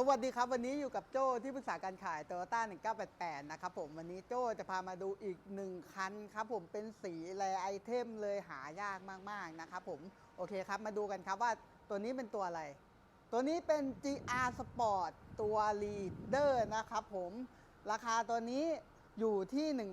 สวัสดีครับ วันนี้อยู่กับโจ้ที่ปรึกษาการขาย Toyota 1988 นะครับผมวันนี้โจ้จะพามาดูอีกหนึ่งคันครับผมเป็นสีแรไอเทมเลยหายากมากๆนะครับผมโอเคครับมาดูกันครับว่าตัวนี้เป็นตัวอะไร ตัวนี้เป็น GR Sport ตัว Leader นะครับผมราคาตัวนี้อยู่ที่ 1 3 7 5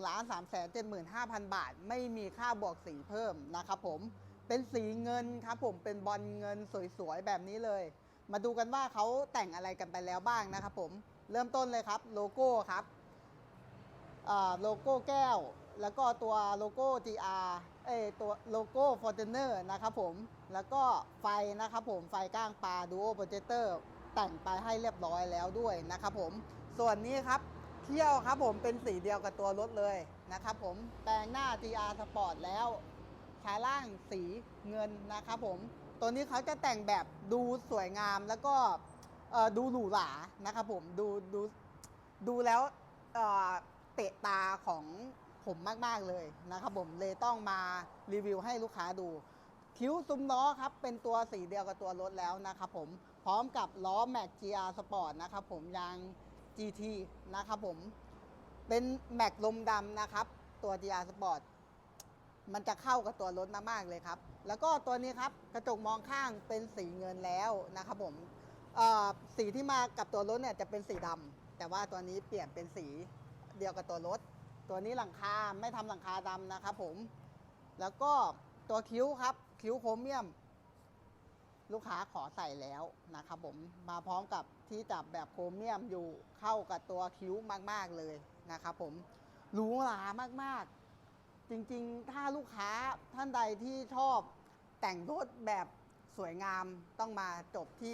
0 0 0 บาท ไม่มีค่าบวกสีเพิ่มนะครับผมเป็นสีเงินครับผมเป็นบอลเงินสวยๆแบบนี้เลย มาดูกันว่าเขาแต่งอะไรกันไปแล้วบ้างนะครับผมเริ่มต้นเลยครับโลโก้ครับโลโก้แก้ว แล้วก็ตัวโลโก้ GR เอตัวโลโก้ Fortuner นะครับผมแล้วก็ไฟนะครับผมไฟก้างปลา Duo Projector แต่งไปให้เรียบร้อยแล้วด้วยนะครับผมส่วนนี้ครับเที่ยวครับผมเป็นสีเดียวกับตัวรถเลยนะครับผมแปลงหน้า GR Sport แล้วชาล่างสีเงินนะครับผม ตัวนี้เขาจะแต่งแบบดูสวยงามแล้วก็ดูหรูหรานะครับผมดูดูดูแล้วเเตะตาของผมมาก ๆ เลยนะครับผมเลยต้องมารีวิวให้ลูกค้าดูคิ้วซุ้มล้อครับ เป็นตัวสีเดียวกับตัวรถแล้วนะครับผมพร้อมกับล้อ Mac GR Sport นะครับผมยาง GT นะครับผมเป็นแม็กลมดำนะครับ ตัว GR Sport มันจะเข้ากับตัวรถมากๆเลยครับ แล้วก็ตัวนี้ครับกระจกมองข้างเป็นสีเงินแล้วนะครับผมสีที่มากับตัวรถเนี่ยจะเป็นสีดำแต่ว่าตัวนี้เปลี่ยนเป็นสีเดียวกับตัวรถ ตัวนี้หลังคาไม่ทำหลังคาดำนะครับผม แล้วก็ตัวคิ้วครับ คิ้วโครเมียม ลูกค้าขอใส่แล้วนะครับผมมาพร้อมกับที่จับแบบโครเมียมอยู่เข้ากับตัวคิ้วมากๆเลยนะครับผมหรูหรามากๆ จริงๆ ถ้าลูกค้าท่านใดที่ชอบแต่งรถแบบสวยงามต้องมาจบที่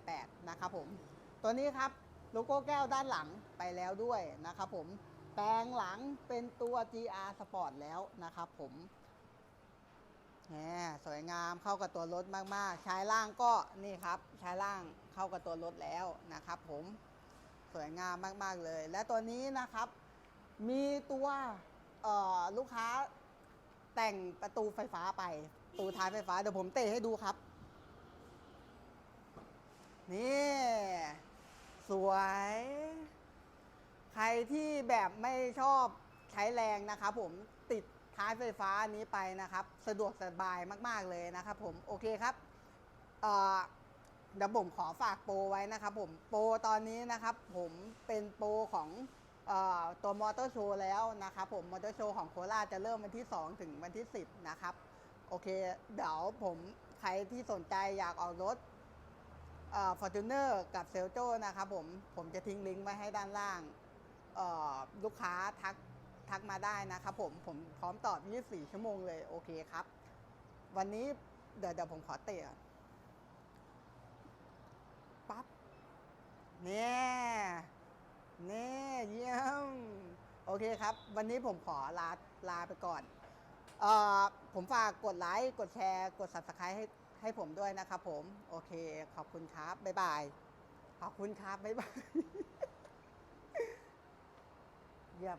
1988 นะครับผม ตัวนี้ครับโลโก้แก้วด้านหลังไปแล้วด้วยนะครับผม แปลงหลังเป็นตัว GR Sport แล้วนะครับผมแหมสวยงามเข้ากับตัวรถมากๆ ชายล่างก็นี่ครับชายล่างเข้ากับตัวรถแล้วนะครับผม สวยงามมากๆเลย และตัวนี้นะครับ มีตัว เอ่อลูกค้าแต่งประตูไฟฟ้าไปประตูท้ายไฟฟ้าเดี๋ยวผมเตะให้ดูครับ นี่ สวย ใครที่แบบไม่ชอบใช้แรงนะครับผมติดท้ายไฟฟ้านี้ไปนะครับ สะดวกสบายมาก ๆ เลยนะครับผมโอเคครับเเดี๋ยวผมขอฝากโปรไว้นะครับผมโปรตอนนี้นะครับ ผมเป็นโปรของ ตัวมอเตอร์โชว์แล้วนะครับผมมอเตอร์โชว์ของโคราชจะเริ่มวันที่ 2 ถึงวันที่ 10 นะครับ โอเค เดี๋ยวผมใครที่สนใจอยากออกรถฟอร์จูเนอร์กับเซลโจนะครับผมผมจะทิ้งลิงก์ไว้ให้ด้านล่าง ลูกค้าทักทักมาได้นะครับผมผมพร้อมตอบ 24 ชั่วโมงเลย โอเคครับ วันนี้เดี๋ยวเดี๋ยวผมขอเตะปั๊บเนี่ยเนี่ย เยี่ยม โอเคครับ วันนี้ผมขอลาลาไปก่อนเอ่อผมฝากกดไลค์กดแชร์กด subscribe ให้ให้ผมด้วยนะครับผม โอเค ขอบคุณครับ บ๊ายบาย ขอบคุณครับ บ๊ายบาย เยี่ยม